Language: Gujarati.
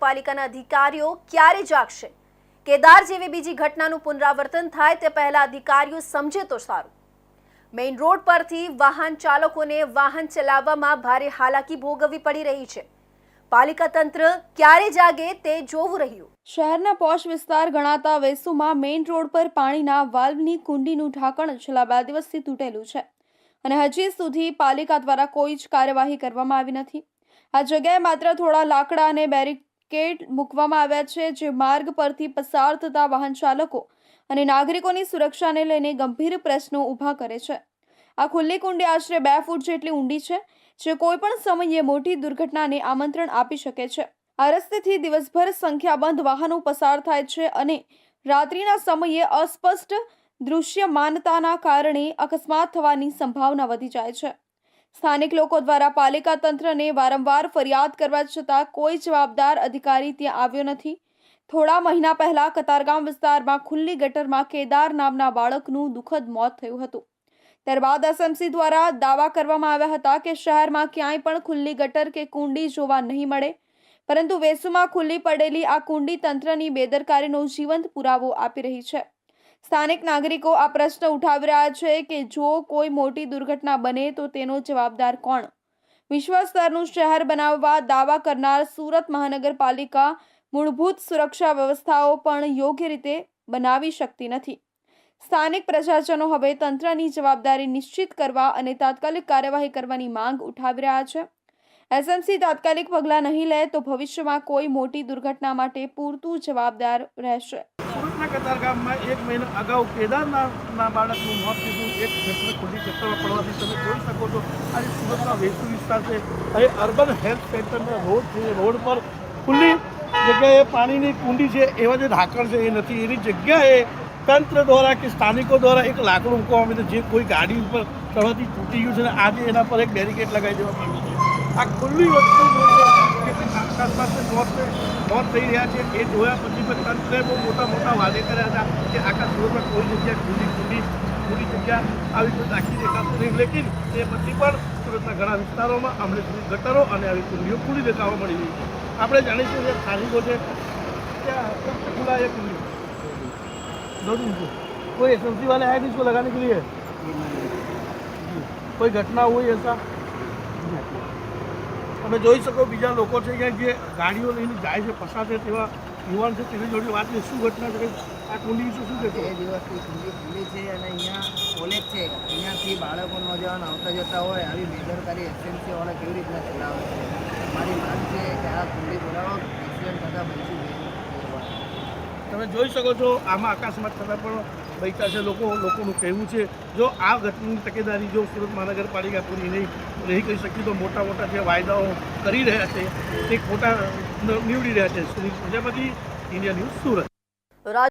મહાનગરપાલિકાના અધિકારીઓ ક્યારે જાગશે? કેદાર જેવી બીજી ઘટનાનું પુનરાવર્તન થાય તે પહેલા અધિકારીઓ સમજે તો સારું. મેઇન રોડ પરથી વાહન ચાલકોને વાહન ચલાવવામાં ભારે હાલાકી ભોગવવી પડી રહી છે. પાલિકા તંત્ર ક્યારે જાગે તે જોવું રહ્યું. શહેરના પોશ વિસ્તાર ગણાતા વેસુમાં મેઇન રોડ પર પાણીના વાલ્વની કુંડીનું ઢાંકણ છેલ્લા બે દિવસથી તૂટેલું છે અને હજી સુધી પાલિકા દ્વારા કોઈ જ કાર્યવાહી કરવામાં આવી નથી. આ જગ્યાએ માત્ર થોડા લાકડા અને બેરિકેડ મૂકવામાં આવ્યા છે જે માર્ગ પરથી પસાર થતા વાહન ચાલકો અને નાગરિકોની સુરક્ષાને લઈને ગંભીર પ્રશ્નો ઊભા કરે છે. આ ખુલ્લી કુંડી આશરે બે ફૂટ જેટલી ઊંડી છે, જે કોઈ પણ સમયે મોટી દુર્ઘટનાને આમંત્રણ આપી શકે છે. આ રસ્તેથી દિવસભર સંખ્યાબંધ વાહનો પસાર થાય છે અને રાત્રિના સમયે અસ્પષ્ટ દૃશ્યમાનતાના કારણે અકસ્માત થવાની સંભાવના વધી જાય છે. સ્થાનિક લોકો દ્વારા પાલિકા તંત્રને વારંવાર ફરિયાદ કરવા છતાં કોઈ જવાબદાર અધિકારી ત્યાં આવ્યો નથી. થોડા મહિના પહેલા કતારગામ વિસ્તારમાં ખુલ્લી ગટરમાં કેદાર નામના બાળકનું દુઃખદ મોત થયું હતું. ત્યારબાદ એસએમસી દ્વારા દાવા કરવામાં આવ્યા હતા કે શહેરમાં ક્યાંય પણ ખુલ્લી ગટર કે કુંડી જોવા નહીં મળે. પરંતુ વેસુમાં ખુલ્લી પડેલી આ કુંડી તંત્રની બેદરકારીનો જીવંત પુરાવો આપી રહી છે. સ્થાનિક નાગરિકો આ પ્રશ્ન ઉઠાવી રહ્યા છે કે જો કોઈ મોટી દુર્ઘટના બને તો તેનો જવાબદાર કોણ? વિશ્વ સ્તરનું શહેર બનાવવા દાવા કરનાર સુરત મહાનગરપાલિકા મૂળભૂત સુરક્ષા વ્યવસ્થાઓ પણ યોગ્ય રીતે બનાવી શકતી નથી. સ્થાનિક પ્રજાજનો હવે તંત્રની જવાબદારી નિશ્ચિત કરવા અને તાત્કાલિક કાર્યવાહી કરવાની માંગ ઉઠાવી રહ્યા છે. એસએમસી તાત્કાલિક પગલાં નહીં લે તો ભવિષ્યમાં કોઈ મોટી દુર્ઘટના માટે પૂરતું જવાબદાર રહેશે. સુરતના કતારગામમાં એક મહિના અગાઉ કેદારના બાળકનું મોત થયું. એક ઘટના ખુલ્લી ચક્કરમાં પડવાથી તમે જોઈ શકો છો આજે સુરતના વેસુ વિસ્તાર છે. હવે અર્બન હેલ્થ સેન્ટરના રોડ છે રોડ પર ખુલ્લી જગ્યાએ પાણીની કુંડી છે, એવા જે ઢાંકણ છે, એ નથી. એની જગ્યાએ તંત્ર દ્વારા કે સ્થાનિકો દ્વારા એક લાકડું મૂકવામાં આવ્યું જે કોઈ ગાડી ઉપર ચડવાથી તૂટી ગયું છે અને આજે એના પર એક બેરિકેડ લગાવી દેવામાં આવ્યું છે. આ ખુલ્લી વસ્તુ આસપાસ મોત મોત થઈ રહ્યા છે. એ જોયા પછી પણ તંત્રે બહુ મોટા મોટા વાદે કર્યા હતા કે આખા સુરતમાં કોઈ જગ્યા ખુલ્લી ખુલ્લી ખુલ્લી જગ્યા આવી કોઈ રાખી દેખાતું નહીં લેકિન એ પછી પણ સુરતના ઘણા વિસ્તારોમાં અમને સુધી ગટરો અને આવી કુંડીઓ ખુલ્લી દેખાવા મળી રહી છે આપણે જાણીશું કે સ્થાનિકો છે क्या खुला है कुंडी दो दिन से कोई एस वाले आए नहीं इसको लगाने के लिए जी। कोई घटना हुई ऐसा તમે જોઈ શકો બીજા લોકો છે કે જે ગાડીઓ લઈને જાય છે પસાર છે તેવા યુવાન છે તેની જોડે વાત શું ઘટના છે આ કુંડી વિશે શું બે એ દિવસથી ખુલ્લી છે અને અહીંયા કોલેજ છે. અહીંયાથી બાળકો નોજવાન આવતા જતા હોય આવી બેદરકારી એસએમસી વાળા કેવી રીતના ચલાવે છે? મારી માંગ છે કે આ કુંડી બોલાવો એક્સિડન્ટ થતાં બનશું તમે જોઈ શકો છો આમાં અકસ્માત થતાં પણ બૈકા છે લોકો, લોકોનું કહેવું છે, જો આ ઘટનાની તકેદારી જો સુરત મહાનગરપાલિકા પૂરી નહીં નહીં કરી શકી તો મોટા મોટા જે વાયદાઓ કરી રહ્યા છે, તે ખોટા નીવડી રહ્યા છે. Sunil Prajapati, India news Surat.